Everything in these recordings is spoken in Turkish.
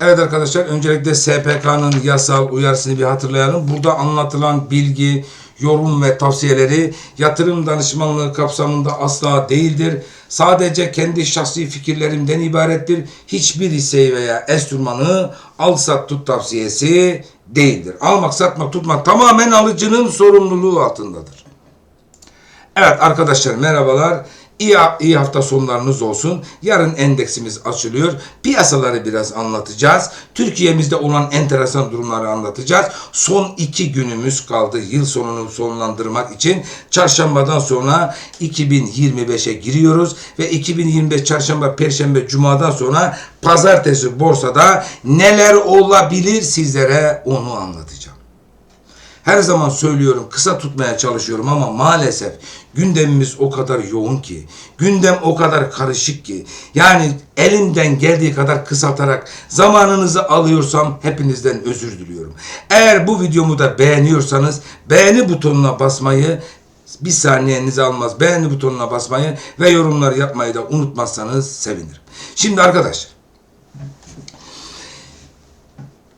Evet arkadaşlar öncelikle SPK'nın yasal uyarısını bir hatırlayalım. Burada anlatılan bilgi, yorum ve tavsiyeleri yatırım danışmanlığı kapsamında asla değildir. Sadece kendi şahsi fikirlerimden ibarettir. Hiçbir hisseyi veya enstrümanı al sat tut tavsiyesi değildir. Almak satmak tutmak tamamen alıcının sorumluluğu altındadır. Evet arkadaşlar merhabalar. İyi, iyi hafta sonlarınız olsun. Yarın endeksimiz açılıyor. Piyasaları biraz anlatacağız. Türkiye'mizde olan enteresan durumları anlatacağız. Son iki günümüz kaldı yıl sonunu sonlandırmak için. Çarşambadan sonra 2025'e giriyoruz. Ve 2025 çarşamba, perşembe, cumadan sonra pazartesi borsada neler olabilir sizlere onu anlatacağım. Her zaman söylüyorum kısa tutmaya çalışıyorum ama maalesef gündemimiz o kadar yoğun ki, gündem o kadar karışık ki, yani elimden geldiği kadar kısaltarak zamanınızı alıyorsam hepinizden özür diliyorum. Eğer bu videomu da beğeniyorsanız beğeni butonuna basmayı bir saniyenizi almaz. Beğeni butonuna basmayı ve yorumlar yapmayı da unutmazsanız sevinirim. Şimdi arkadaşlar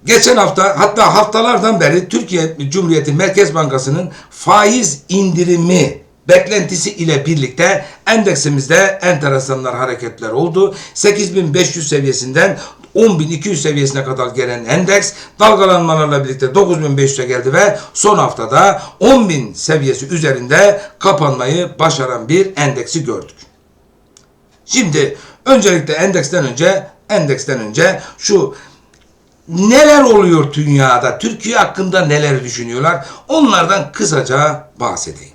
Geçen hafta hatta haftalardan beri Türkiye Cumhuriyeti Merkez Bankası'nın faiz indirimi beklentisi ile birlikte endeksimizde enteresanlar hareketler oldu. 8500 seviyesinden 10.200 seviyesine kadar gelen endeks dalgalanmalarla birlikte 9.500'e geldi ve son haftada 10.000 seviyesi üzerinde kapanmayı başaran bir endeksi gördük. Şimdi öncelikle endeksten önce endeksten önce şu neler oluyor dünyada, Türkiye hakkında neler düşünüyorlar onlardan kısaca bahsedeyim.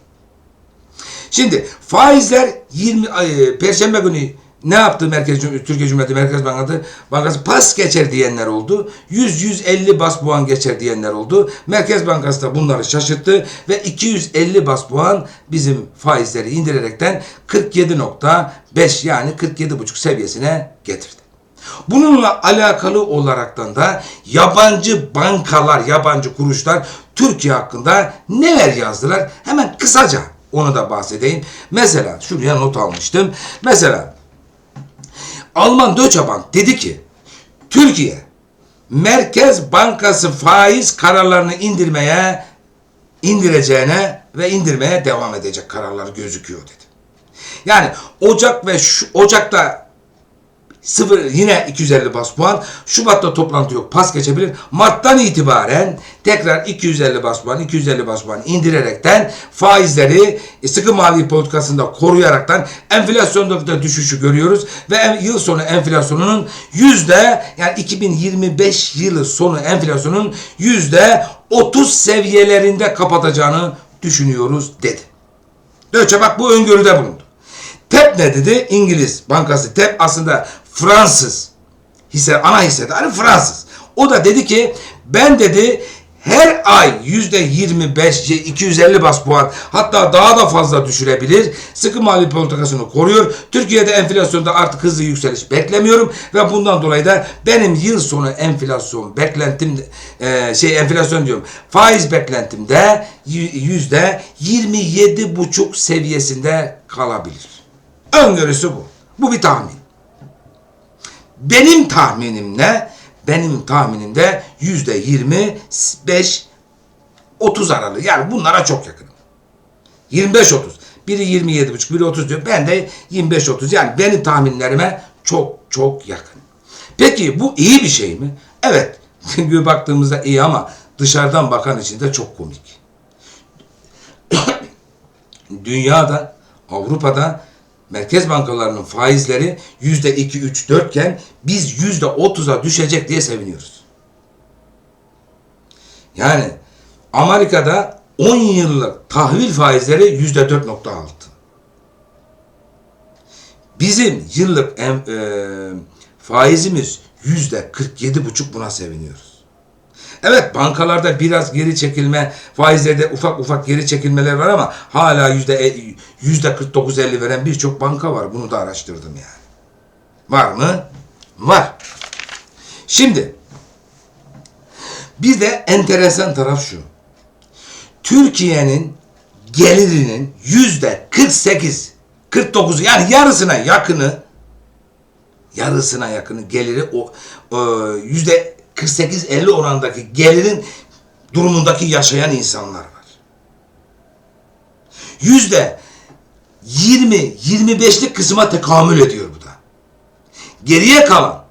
Şimdi faizler 20 ay, Perşembe günü ne yaptı Merkez Türkiye Cumhuriyeti Merkez Bankası? Bankası pas geçer diyenler oldu. 100-150 bas puan geçer diyenler oldu. Merkez Bankası da bunları şaşırttı ve 250 bas puan bizim faizleri indirerekten 47.5 yani 47.5 seviyesine getirdi. Bununla alakalı olaraktan da yabancı bankalar, yabancı kuruluşlar Türkiye hakkında neler yazdılar? Hemen kısaca onu da bahsedeyim. Mesela şuraya not almıştım. Mesela Alman Deutsche Bank dedi ki Türkiye Merkez Bankası faiz kararlarını indirmeye indireceğine ve indirmeye devam edecek kararlar gözüküyor dedi. Yani Ocak ve şu, Ocak'ta Sıfır yine 250 bas puan. Şubat'ta toplantı yok. Pas geçebilir. Mart'tan itibaren tekrar 250 bas puan, 250 bas puan indirerekten faizleri e, sıkı mali politikasında koruyaraktan enflasyondaki da düşüşü görüyoruz ve yıl sonu enflasyonunun yüzde yani 2025 yılı sonu enflasyonun yüzde 30 seviyelerinde kapatacağını düşünüyoruz dedi. Deutsche Bank bu öngörüde bulundu. TEP ne dedi? İngiliz bankası TEP aslında Fransız hisse ana hissedarı Fransız. O da dedi ki ben dedi her ay yüzde 25, 250 bas puan hatta daha da fazla düşürebilir. Sıkı mali politikasını koruyor. Türkiye'de enflasyonda artık hızlı yükseliş beklemiyorum ve bundan dolayı da benim yıl sonu enflasyon beklentim e, şey enflasyon diyorum faiz beklentimde yüzde 27 buçuk seviyesinde kalabilir. Öngörüsü bu. Bu bir tahmin. Benim tahminim ne? Benim tahminimde yüzde 25 30 aralığı. Yani bunlara çok yakınım. 25-30. Biri 27,5, biri 30 diyor. Ben de 25-30. Yani benim tahminlerime çok çok yakın. Peki bu iyi bir şey mi? Evet. Çünkü baktığımızda iyi ama dışarıdan bakan için de çok komik. Dünyada, Avrupa'da merkez bankalarının faizleri yüzde iki, üç, dörtken biz yüzde otuza düşecek diye seviniyoruz. Yani Amerika'da 10 yıllık tahvil faizleri yüzde 4.6. Bizim yıllık em, e, faizimiz yüzde 47,5 buna seviniyoruz. Evet bankalarda biraz geri çekilme faizlerde ufak ufak geri çekilmeler var ama hala yüzde e- yüzde 49-50 veren birçok banka var. Bunu da araştırdım yani. Var mı? Var. Şimdi bir de enteresan taraf şu. Türkiye'nin gelirinin yüzde 48 49 yani yarısına yakını yarısına yakını geliri o e, yüzde 48-50 orandaki gelirin durumundaki yaşayan insanlar var. Yüzde 20-25'lik kısma tekamül ediyor bu da. Geriye kalan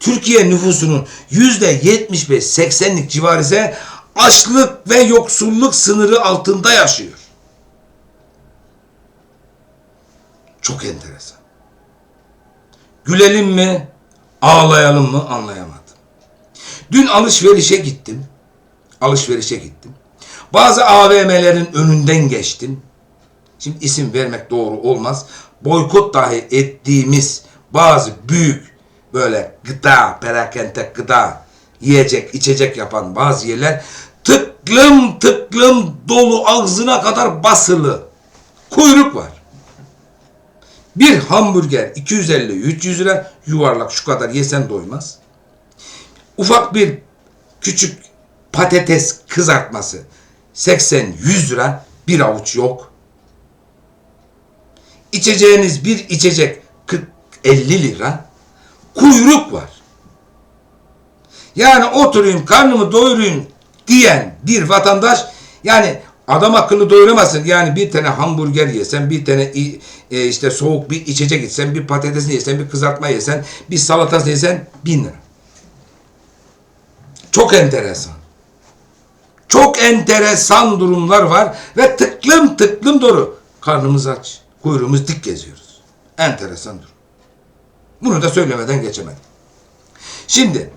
Türkiye nüfusunun yüzde 75-80'lik civarı ise açlık ve yoksulluk sınırı altında yaşıyor. Çok enteresan. Gülelim mi, ağlayalım mı anlayamadım. Dün alışverişe gittim. Alışverişe gittim. Bazı AVM'lerin önünden geçtim. Şimdi isim vermek doğru olmaz. Boykot dahi ettiğimiz bazı büyük böyle gıda, perakende gıda, yiyecek, içecek yapan bazı yerler tıklım tıklım dolu ağzına kadar basılı. Kuyruk var. Bir hamburger 250-300 lira yuvarlak şu kadar yesen doymaz. Ufak bir küçük patates kızartması 80-100 lira bir avuç yok. İçeceğiniz bir içecek 40-50 lira. Kuyruk var. Yani oturayım karnımı doyurayım diyen bir vatandaş yani adam akıllı doyuramazsın. Yani bir tane hamburger yesen, bir tane e, işte soğuk bir içecek içsen, bir patatesini yesen, bir kızartma yesen, bir salatasını yesen bin lira. Çok enteresan. Çok enteresan durumlar var ve tıklım tıklım doğru. Karnımız aç, kuyruğumuz dik geziyoruz. Enteresan durum. Bunu da söylemeden geçemedim. Şimdi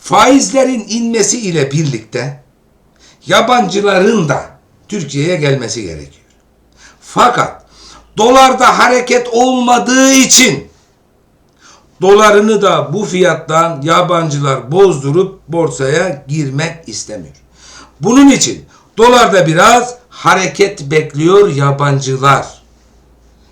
faizlerin inmesi ile birlikte yabancıların da Türkiye'ye gelmesi gerekiyor. Fakat dolarda hareket olmadığı için dolarını da bu fiyattan yabancılar bozdurup borsaya girmek istemiyor. Bunun için dolarda biraz hareket bekliyor yabancılar.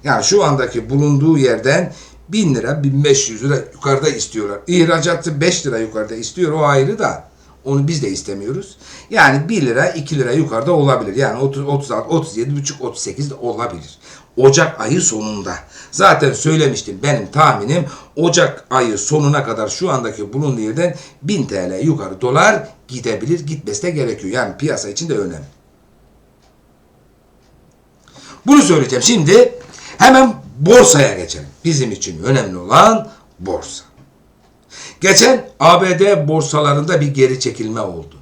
Yani şu andaki bulunduğu yerden 1000 lira 1500 lira yukarıda istiyorlar. İhracatı 5 lira yukarıda istiyor o ayrı da onu biz de istemiyoruz. Yani 1 lira 2 lira yukarıda olabilir. Yani 30, 36, 37 buçuk 38 de olabilir. Ocak ayı sonunda. Zaten söylemiştim benim tahminim Ocak ayı sonuna kadar şu andaki bulunduğu yerden 1000 TL yukarı dolar gidebilir. Gitmesi de gerekiyor. Yani piyasa için de önemli. Bunu söyleyeceğim. Şimdi hemen borsaya geçelim. Bizim için önemli olan borsa. Geçen ABD borsalarında bir geri çekilme oldu.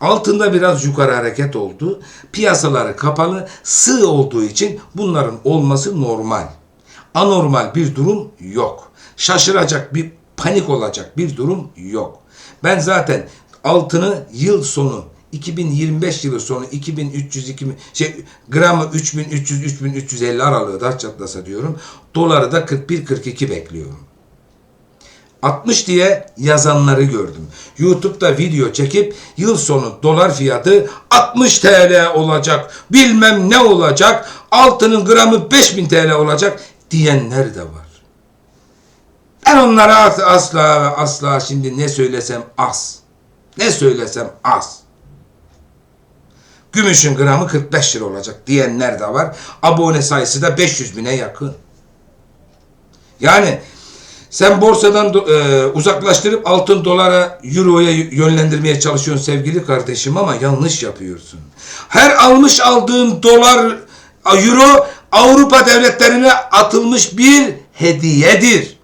Altında biraz yukarı hareket oldu. Piyasaları kapalı, sığ olduğu için bunların olması normal. Anormal bir durum yok. Şaşıracak bir panik olacak bir durum yok. Ben zaten altını yıl sonu 2025 yılı sonu 2300 2000 şey gramı 3300 3350 aralığı da çatlasa diyorum. Doları da 41 42 bekliyorum. 60 diye yazanları gördüm. YouTube'da video çekip yıl sonu dolar fiyatı 60 TL olacak, bilmem ne olacak, altının gramı 5000 TL olacak diyenler de var. Ben onlara as- asla asla şimdi ne söylesem az. Ne söylesem az. Gümüşün gramı 45 lira olacak diyenler de var. Abone sayısı da 500 bine yakın. Yani sen borsadan e, uzaklaştırıp altın dolara, euroya yönlendirmeye çalışıyorsun sevgili kardeşim ama yanlış yapıyorsun. Her almış aldığın dolar, euro Avrupa devletlerine atılmış bir hediyedir.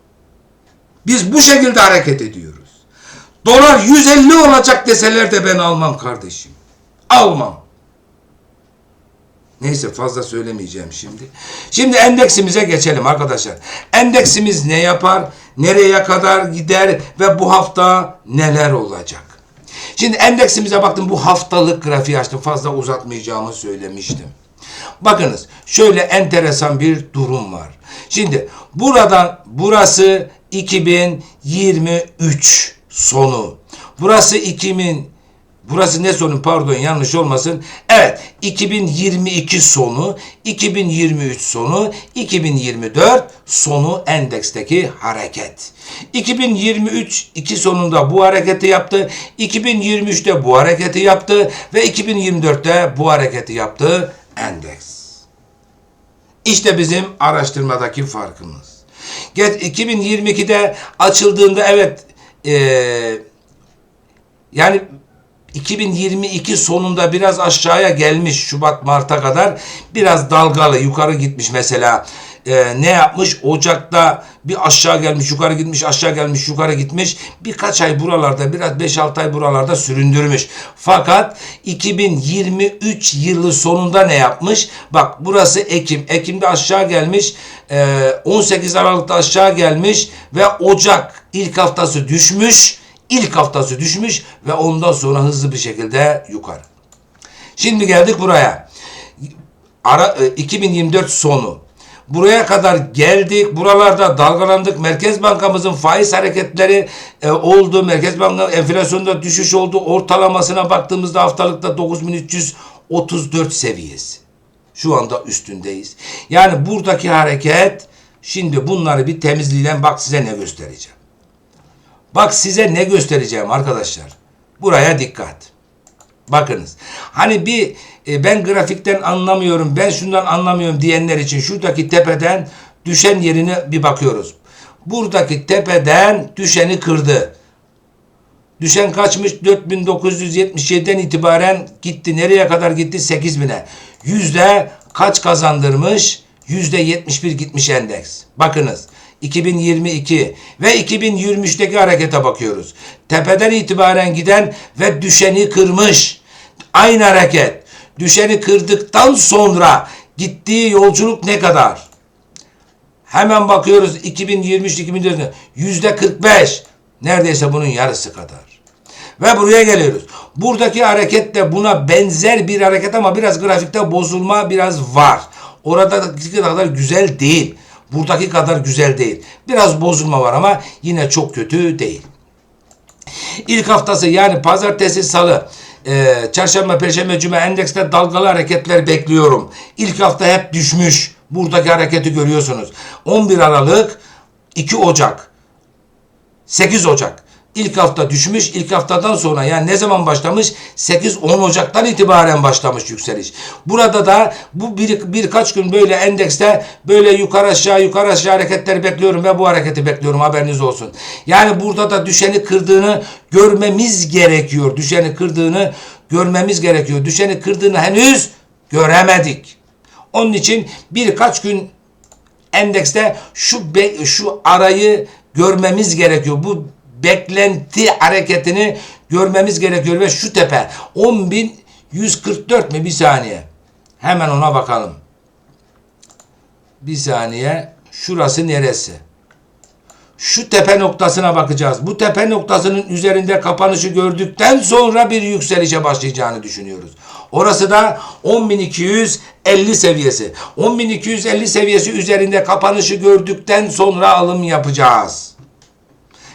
Biz bu şekilde hareket ediyoruz. Dolar 150 olacak deseler de ben almam kardeşim. Almam. Neyse fazla söylemeyeceğim şimdi. Şimdi endeksimize geçelim arkadaşlar. Endeksimiz ne yapar? Nereye kadar gider? Ve bu hafta neler olacak? Şimdi endeksimize baktım bu haftalık grafiği açtım. Fazla uzatmayacağımı söylemiştim. Bakınız şöyle enteresan bir durum var. Şimdi buradan burası 2023 sonu. Burası 2000 Burası ne sonu pardon yanlış olmasın. Evet 2022 sonu, 2023 sonu, 2024 sonu endeksteki hareket. 2023 iki sonunda bu hareketi yaptı. 2023'te bu hareketi yaptı ve 2024'te bu hareketi yaptı endeks. İşte bizim araştırmadaki farkımız. Ge- 2022'de açıldığında evet eee yani 2022 sonunda biraz aşağıya gelmiş Şubat Mart'a kadar. Biraz dalgalı yukarı gitmiş mesela. Ee, ne yapmış? Ocak'ta bir aşağı gelmiş yukarı gitmiş aşağı gelmiş yukarı gitmiş. Birkaç ay buralarda biraz 5-6 ay buralarda süründürmüş. Fakat 2023 yılı sonunda ne yapmış? Bak burası Ekim. Ekim'de aşağı gelmiş Ee, 18 Aralık'ta aşağı gelmiş ve Ocak ilk haftası düşmüş İlk haftası düşmüş ve ondan sonra hızlı bir şekilde yukarı. Şimdi geldik buraya. Ara, e, 2024 sonu. Buraya kadar geldik. Buralarda dalgalandık. Merkez Bankamızın faiz hareketleri e, oldu. Merkez Bankası enflasyonda düşüş oldu. Ortalamasına baktığımızda haftalıkta 9334 seviyesi. Şu anda üstündeyiz. Yani buradaki hareket şimdi bunları bir temizleyelim. Bak size ne göstereceğim. Bak size ne göstereceğim arkadaşlar. Buraya dikkat. Bakınız. Hani bir e, ben grafikten anlamıyorum, ben şundan anlamıyorum diyenler için şuradaki tepeden düşen yerine bir bakıyoruz. Buradaki tepeden düşeni kırdı. Düşen kaçmış? 4977'den itibaren gitti. Nereye kadar gitti? 8000'e. Yüzde kaç kazandırmış? Yüzde 71 gitmiş endeks. Bakınız. 2022 ve 2023'teki harekete bakıyoruz. Tepeden itibaren giden ve düşeni kırmış. Aynı hareket. Düşeni kırdıktan sonra gittiği yolculuk ne kadar? Hemen bakıyoruz 2023-2024 yüzde 45. Neredeyse bunun yarısı kadar. Ve buraya geliyoruz. Buradaki hareket de buna benzer bir hareket ama biraz grafikte bozulma biraz var. Oradaki kadar güzel değil. Buradaki kadar güzel değil. Biraz bozulma var ama yine çok kötü değil. İlk haftası yani pazartesi, salı, e, çarşamba, perşembe, cuma endekste dalgalı hareketler bekliyorum. İlk hafta hep düşmüş. Buradaki hareketi görüyorsunuz. 11 Aralık, 2 Ocak, 8 Ocak. İlk hafta düşmüş. İlk haftadan sonra yani ne zaman başlamış? 8-10 Ocak'tan itibaren başlamış yükseliş. Burada da bu bir, birkaç gün böyle endekste böyle yukarı aşağı yukarı aşağı hareketleri bekliyorum ve bu hareketi bekliyorum haberiniz olsun. Yani burada da düşeni kırdığını görmemiz gerekiyor. Düşeni kırdığını görmemiz gerekiyor. Düşeni kırdığını henüz göremedik. Onun için birkaç gün endekste şu şu arayı görmemiz gerekiyor. Bu beklenti hareketini görmemiz gerekiyor ve şu tepe 10.144 mi bir saniye. Hemen ona bakalım. Bir saniye. Şurası neresi? Şu tepe noktasına bakacağız. Bu tepe noktasının üzerinde kapanışı gördükten sonra bir yükselişe başlayacağını düşünüyoruz. Orası da 10.250 seviyesi. 10.250 seviyesi üzerinde kapanışı gördükten sonra alım yapacağız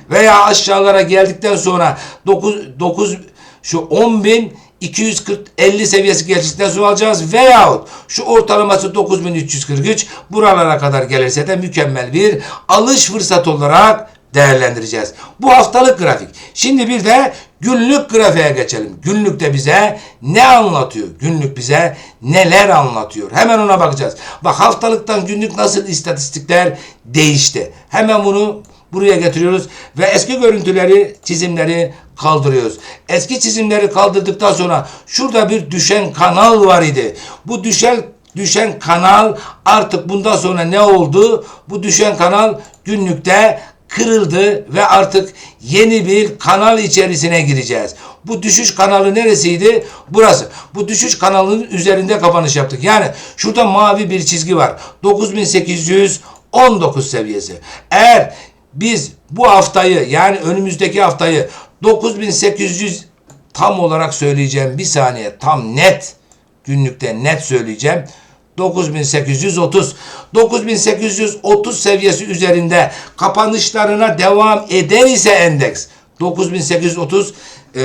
veya aşağılara geldikten sonra 9 9 şu 10 bin 240 seviyesi geçtikten sonra alacağız veyahut şu ortalaması 9343 buralara kadar gelirse de mükemmel bir alış fırsatı olarak değerlendireceğiz. Bu haftalık grafik. Şimdi bir de günlük grafiğe geçelim. Günlük de bize ne anlatıyor? Günlük bize neler anlatıyor? Hemen ona bakacağız. Bak haftalıktan günlük nasıl istatistikler değişti. Hemen bunu buraya getiriyoruz ve eski görüntüleri, çizimleri kaldırıyoruz. Eski çizimleri kaldırdıktan sonra şurada bir düşen kanal var idi. Bu düşen düşen kanal artık bundan sonra ne oldu? Bu düşen kanal günlükte kırıldı ve artık yeni bir kanal içerisine gireceğiz. Bu düşüş kanalı neresiydi? Burası. Bu düşüş kanalının üzerinde kapanış yaptık. Yani şurada mavi bir çizgi var. 9819 seviyesi. Eğer biz bu haftayı yani önümüzdeki haftayı 9800 tam olarak söyleyeceğim bir saniye tam net günlükte net söyleyeceğim. 9830 9830 seviyesi üzerinde kapanışlarına devam eder ise endeks 9830 eee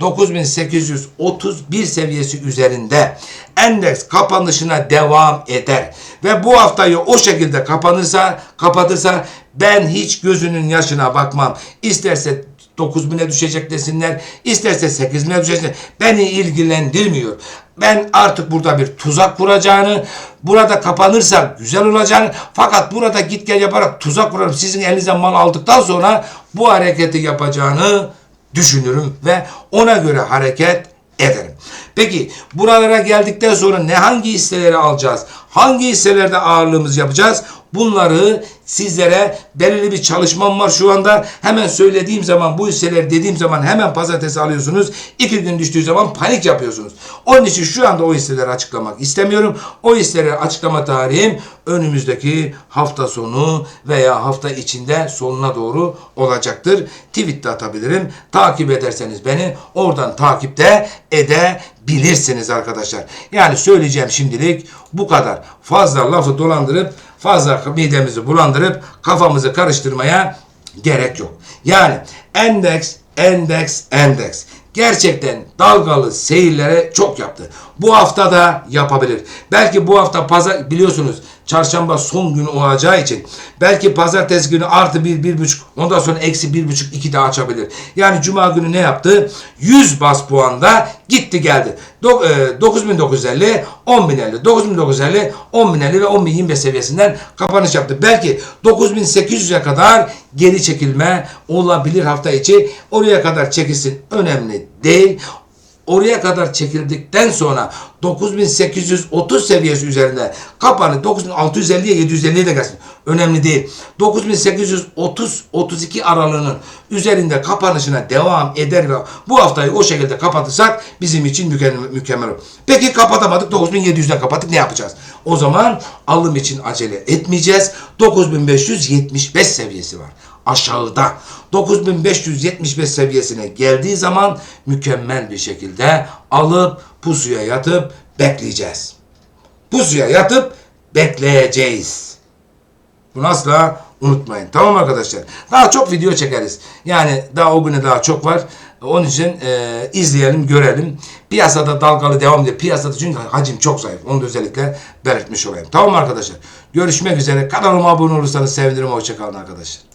9831 seviyesi üzerinde endeks kapanışına devam eder. Ve bu haftayı o şekilde kapanırsa, kapatırsa ben hiç gözünün yaşına bakmam. İsterse 9000'e düşecek desinler. isterse 8000'e düşecek. Beni ilgilendirmiyor. Ben artık burada bir tuzak kuracağını, burada kapanırsa güzel olacağını, fakat burada git gel yaparak tuzak kurarım. Sizin elinize mal aldıktan sonra bu hareketi yapacağını düşünürüm ve ona göre hareket ederim. Peki buralara geldikten sonra ne hangi hisseleri alacağız? Hangi hisselerde ağırlığımızı yapacağız? Bunları sizlere belirli bir çalışmam var şu anda. Hemen söylediğim zaman bu hisseleri dediğim zaman hemen pazartesi alıyorsunuz. İki gün düştüğü zaman panik yapıyorsunuz. Onun için şu anda o hisseleri açıklamak istemiyorum. O hisseleri açıklama tarihim önümüzdeki hafta sonu veya hafta içinde sonuna doğru olacaktır. Tweet de atabilirim. Takip ederseniz beni oradan takipte edebilirsiniz arkadaşlar. Yani söyleyeceğim şimdilik bu kadar. Fazla lafı dolandırıp fazla midemizi bulandırıp kafamızı karıştırmaya gerek yok. Yani endeks, endeks, endeks gerçekten dalgalı seyirlere çok yaptı. Bu hafta da yapabilir. Belki bu hafta pazar biliyorsunuz çarşamba son gün olacağı için belki pazartesi günü artı bir, bir buçuk ondan sonra eksi bir buçuk iki daha açabilir. Yani cuma günü ne yaptı? 100 bas puanda gitti geldi. Do- e, 9950, 10050, 9950, 10050 ve 10025 seviyesinden kapanış yaptı. Belki 9800'e kadar geri çekilme olabilir hafta içi. Oraya kadar çekilsin önemli değil. Oraya kadar çekildikten sonra 9830 seviyesi üzerinde kapanı 9650'ye 750'ye de gelsin. Önemli değil. 9830 32 aralığının üzerinde kapanışına devam eder ve bu haftayı o şekilde kapatırsak bizim için mükemmel olur. Peki kapatamadık 9700'den kapattık ne yapacağız? O zaman alım için acele etmeyeceğiz. 9575 seviyesi var aşağıda 9575 seviyesine geldiği zaman mükemmel bir şekilde alıp pusuya yatıp bekleyeceğiz. Pusuya yatıp bekleyeceğiz. Bunu asla unutmayın. Tamam arkadaşlar. Daha çok video çekeriz. Yani daha o güne daha çok var. Onun için e, izleyelim, görelim. Piyasada dalgalı devam ediyor. Piyasada çünkü hacim çok zayıf. Onu da özellikle belirtmiş olayım. Tamam arkadaşlar? Görüşmek üzere. Kanalıma abone olursanız sevinirim. Hoşçakalın arkadaşlar.